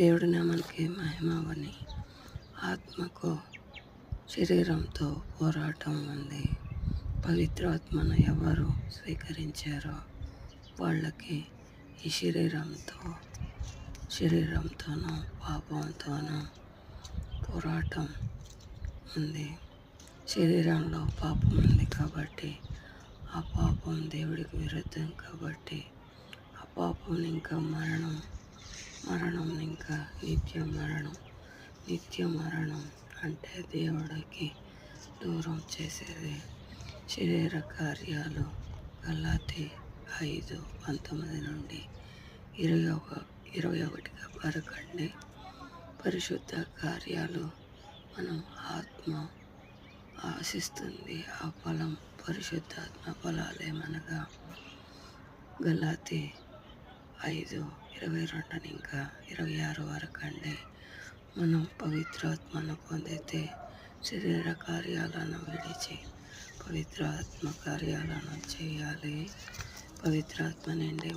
దేవుడి నామానికి మహిమవని ఆత్మకు శరీరంతో పోరాటం ఉంది. పవిత్రాత్మను ఎవరు స్వీకరించారో వాళ్ళకి ఈ శరీరంతో శరీరంతోనూ పాపంతోనూ పోరాటం ఉంది. శరీరంలో పాపం ఉంది కాబట్టి ఆ పాపం దేవుడికి విరుద్ధం కాబట్టి ఆ పాపం ఇంకా మరణం మరణం ఇంకా నిత్య మరణం. నిత్య మరణం అంటే దేవుడికి దూరం చేసేది. శరీర కార్యాలు. గలాతి ఐదు పంతొమ్మిది నుండి ఇరవై ఒక ఇరవై ఒకటిగా పరకండి. పరిశుద్ధ కార్యాలు. మనం ఆత్మ ఆశిస్తుంది. ఆ ఫలం పరిశుద్ధాత్మ ఫలాలేమనగా గలాతి ఐదు ఇరవై రెండుని ఇంకా ఇరవై ఆరు వరకు అండి. మనం పవిత్రాత్మను పొందితే శరీర కార్యాలను విడిచి పవిత్రాత్మ కార్యాలను చేయాలి. పవిత్రాత్మ నుండి